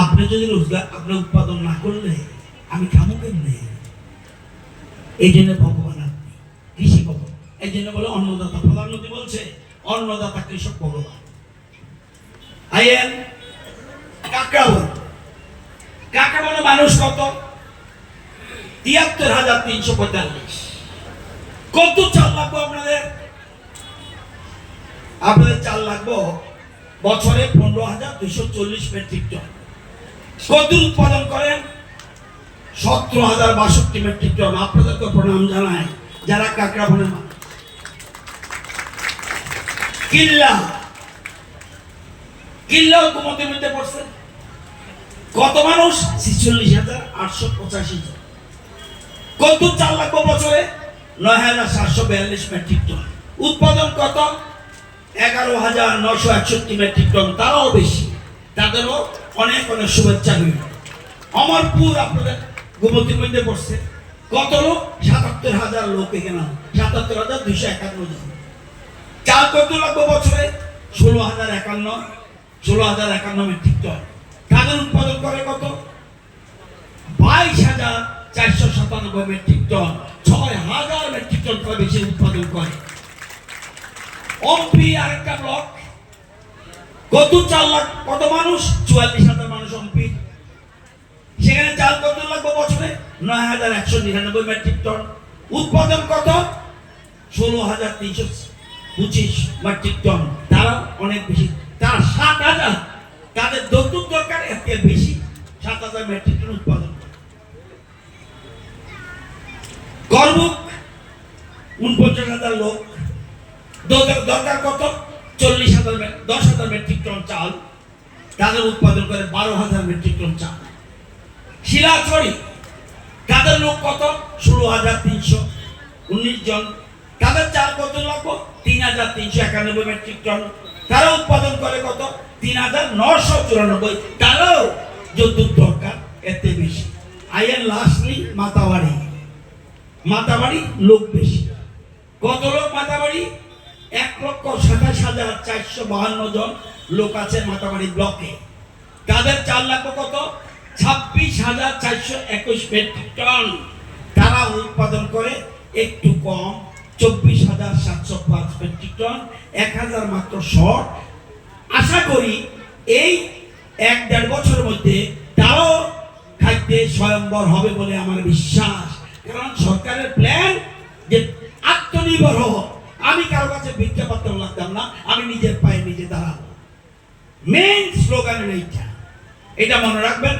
আপনি যদি রোজগার আপনি উৎপাদন না করলে, আমি খামো কেমনে? এই জন্য ভগবান আপনি, কৃষি ভগবান। এই জন্য বলে অন্নদাতা প্রধানমন্ত্রী বলছে, অন্নদাতা কৃষক ভগবান। আইয়েন কাকড়াবন কাকড়াবনে মানুষ কত? তিয়াত্তর হাজার তিনশো পঁয়তাল্লিশ। কত চাল লাগবো আপনাদের? আপনাদের চাল লাগবে বছরে পনেরো হাজার দুইশো চল্লিশ মেট্রিক টন। কত উৎপাদন করেন সতেরো হাজার বাষট্টি মেট্রিক টন। আপনাদেরকে প্রণাম জানায় যারা কাকড়া বনে কিল্লা। কিল্লাও কুমতির মধ্যে পড়ছে। কত মানুষ? ছিচল্লিশ হাজার আটশো পঁচাশি জন। চাল লাগবে বছরে নয় হাজার সাতশো বিয়াল্লিশ মেট্রিক টন। উৎপাদন কত? এগারো হাজার নশো একষট্টি মেট্রিক টন, তারাও বেশি। তাদেরও অনেক অনেক শুভেচ্ছা রইল। অমরপুর আপনাদের গোমতির মধ্যে পড়ছে। কত লোক? সাতাত্তর হাজার লোক এখানে। সাতাত্তর হাজার দুইশো একান্ন জন। চাল কত লাগবে বছরে? ষোলো হাজার একান্ন। ষোলো হাজার একান্ন মেট্রিক টন। তাদের উৎপাদন করে কত? বাইশ হাজার চারশো সাতানব্বই মেট্রিক টন। ছয় হাজার মেট্রিক টন বেশি উৎপাদন করে। অম্পি আরেকটা ব্লক কত চার লাখ কত মানুষ? চুয়াল্লিশ হাজার মানুষ অম্পি। সেখানে চাল কত লাগবে বছরে? নয় হাজার একশো নিরানব্বই মেট্রিক টন। উৎপাদন কত? ষোলো হাজার তিনশো পঁচিশ মেট্রিক টন। তারা অনেক বেশি। তারা সাত হাজার। তাদের দৈতুক দরকার এর থেকে বেশি। সাত হাজার মেট্রিক টন উৎপাদন করে। করবুক উনপঞ্চাশ হাজার লোক। দরকার কত? চল্লিশ হাজার দশ হাজার মেট্রিক টন চাল তাদের উৎপাদন করে বারো হাজার মেট্রিক টন চাল। শিলাচড়ি তাদের লোক কত? ষোলো হাজার তিনশো উনিশ জন। তাদের চাল কত লাগবো তিন হাজার তিনশো একানব্বই মেট্রিক টন। তারা উৎপাদন করে কত? তিন হাজার নশো চুরানব্বই। তারাও যদ্দুর দরকার, এতে বেশি। In lastly Matabari. মাতাবাড়ি লোক বেশি। কত লোক মাতাবাড়ি? এক লক্ষ সাতাশ হাজার চারশো বাহান্ন জন লোক আছে মাতাবাড়ি ব্লকে। তাদের চার লাখ কত? ছাব্বিশ হাজার চারশো একুশ মেট্রিক টন। তারা উৎপাদন করে একটু কম, চব্বিশ হাজার সাতশো পাঁচ মেট্রিক টন, এক হাজার মাত্র শর্ট আশা করি এই এক দেড় বছরের মধ্যে তারাও খাদ্যে স্বয়ম্বর হবে বলে আমার বিশ্বাস। কারণ সরকারের প্ল্যান যে আত্মনির্ভর হব আমি কারও কাছে ভিক্ষা পাত্র লাগতাম না, আমি নিজের পায়ে নিজে দাঁড়াবো। মেইন স্লোগানের এইটা। এটা মনে রাখবেন